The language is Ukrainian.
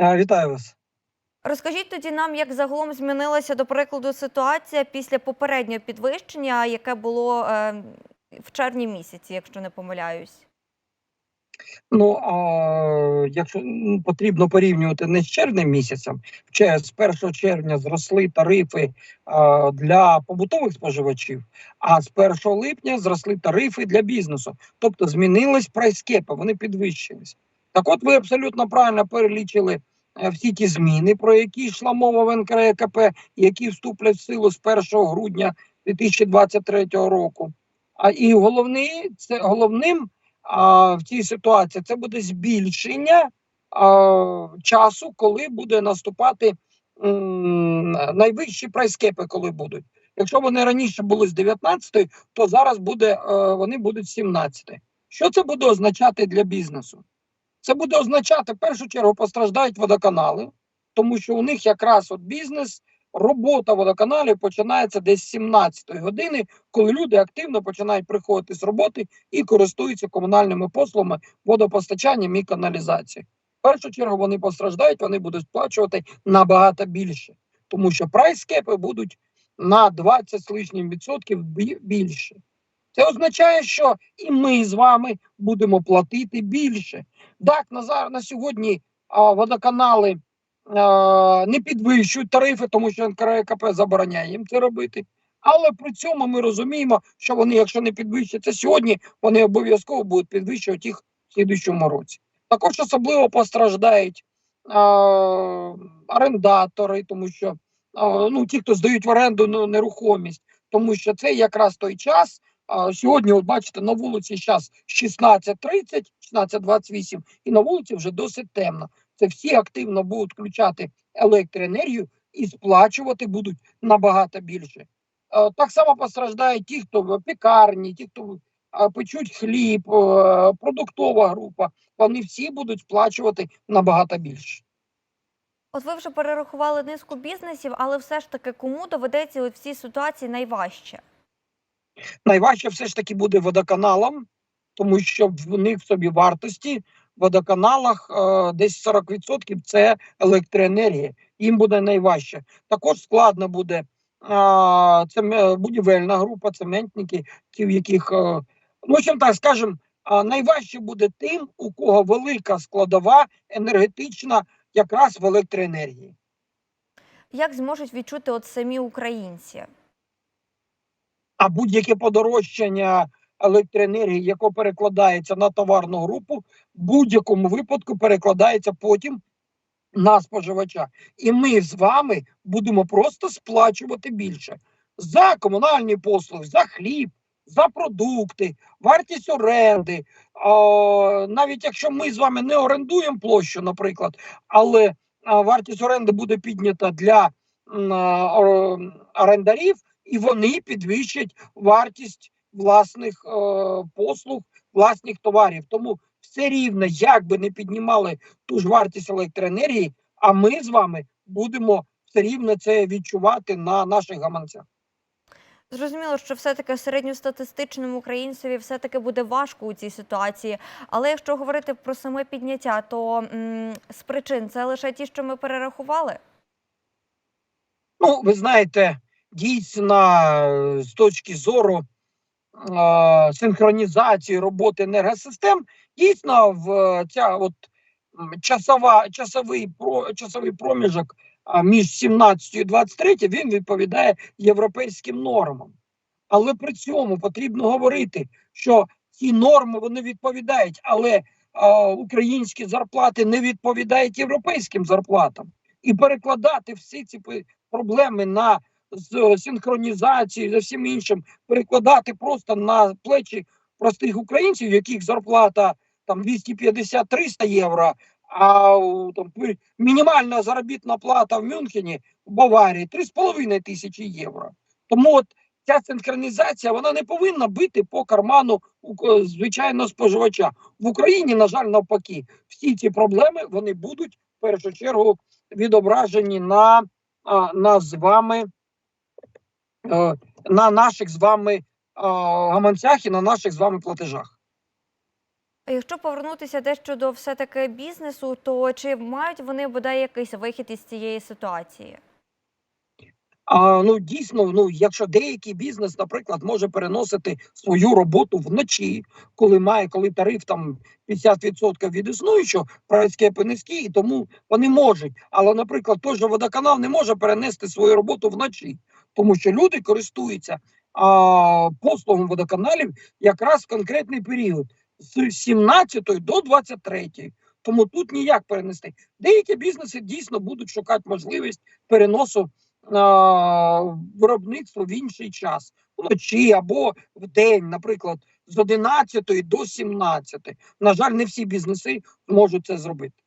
Вітаю вас. Розкажіть тоді нам, як загалом змінилася, до прикладу, ситуація після попереднього підвищення, яке було е, в червні місяці, якщо не помиляюсь. Ну а якщо потрібно порівнювати не з червнем місяцем, з 1 червня зросли тарифи а, для побутових споживачів, а з 1 липня зросли тарифи для бізнесу. Тобто змінились прайскепи, вони підвищились. Так, от ви абсолютно правильно перелічили е, всі ті зміни, про які йшла мова в НКРКП, які вступлять в силу з 1 грудня 2023 року. А і головний це головним а, в цій ситуації це буде збільшення а, часу, коли буде наступати найвищі прайскепи, коли будуть. Якщо вони раніше були з 19, то зараз буде, е, вони будуть з 17. Що це буде означати для бізнесу? Це буде означати, в першу чергу, постраждають водоканали, тому що у них якраз от бізнес, робота водоканалів починається десь з 17 години, коли люди активно починають приходити з роботи і користуються комунальними послугами, водопостачанням і каналізацією. В першу чергу вони постраждають, вони будуть сплачувати набагато більше, тому що прайскепи будуть на 20 з лишнім відсотків більше. Це означає, що і ми з вами будемо платити більше. Так, на, зар- на сьогодні а, водоканали а, не підвищують тарифи, тому що НКРКП забороняє їм це робити. Але при цьому ми розуміємо, що вони, якщо не підвищаться сьогодні, вони обов'язково будуть підвищувати їх в слідчому році. Також особливо постраждають а, орендатори, тому що а, ну, ті, хто здають в оренду ну, нерухомість, тому що це якраз той час. А, сьогодні, от бачите, на вулиці зараз 16.30, 16.28, і на вулиці вже досить темно. Це всі активно будуть включати електроенергію і сплачувати будуть набагато більше. Е, Так само постраждають ті, хто в пекарні, ті, хто е, печуть хліб, е, продуктова група. Вони всі будуть сплачувати набагато більше. От ви вже перерахували низку бізнесів, але все ж таки кому доведеться в цій ситуації найважче? Найважче все ж таки буде водоканалам, тому що в них в собі вартості в водоканалах е, десь 40% це електроенергія. Їм буде найважче. Також складно буде е, це будівельна група, цементники, ті, в яких, е, ну, в общем так, скажімо, е, найважче буде тим, у кого велика складова енергетична якраз в електроенергії. Як зможуть відчути от самі українці? А будь-яке подорожчання електроенергії, яке перекладається на товарну групу, в будь-якому випадку перекладається потім на споживача. І ми з вами будемо просто сплачувати більше за комунальні послуги, за хліб, за продукти, вартість оренди. А, навіть якщо ми з вами не орендуємо площу, наприклад, але вартість оренди буде піднята для орендарів, і вони підвищать вартість власних е, послуг, власних товарів. Тому все рівно, як би не піднімали ту ж вартість електроенергії, а ми з вами будемо все рівно це відчувати на наших гаманцях. Зрозуміло, що все-таки середньостатистичному українцеві все-таки буде важко у цій ситуації. Але якщо говорити про саме підняття, то м, з причин це лише ті, що ми перерахували. Ну, ви знаєте, дійсно, е, з точки зору е, синхронізації роботи енергосистем, дійсно, в е, ця от часова, часовий, про, часовий проміжок між 17 і 23 він відповідає європейським нормам. Але при цьому потрібно говорити, що ці норми вони відповідають, але а, українські зарплати не відповідають європейським зарплатам. І перекладати всі ці проблеми на з синхронізацією, за всім іншим, перекладати просто на плечі простих українців, яких зарплата там 250-300 євро, а там мінімальна заробітна плата в Мюнхені, в Баварії 3,5 тисячі євро. Тому от ця синхронізація вона не повинна бити по карману ко- звичайного споживача. В Україні, на жаль, навпаки, всі ці проблеми вони будуть в першу чергу відображені на а, нас з вами, е, на наших з вами гаманцях і на наших з вами платежах. Якщо повернутися дещо до все-таки бізнесу, то чи мають вони бодай якийсь вихід із цієї ситуації? А ну дійсно, ну якщо деякий бізнес, наприклад, може переносити свою роботу вночі, коли має, коли тариф там 50% від існуючого, прайскепи низькі, і тому вони можуть. Але, наприклад, той же водоканал не може перенести свою роботу вночі, тому що люди користуються а, послугом водоканалів якраз в конкретний період з 17 до 23. Тому тут ніяк перенести. Деякі бізнеси дійсно будуть шукати можливість переносу а, виробництво в інший час, вночі або в день, наприклад, з 11 до 17. На жаль, не всі бізнеси можуть це зробити.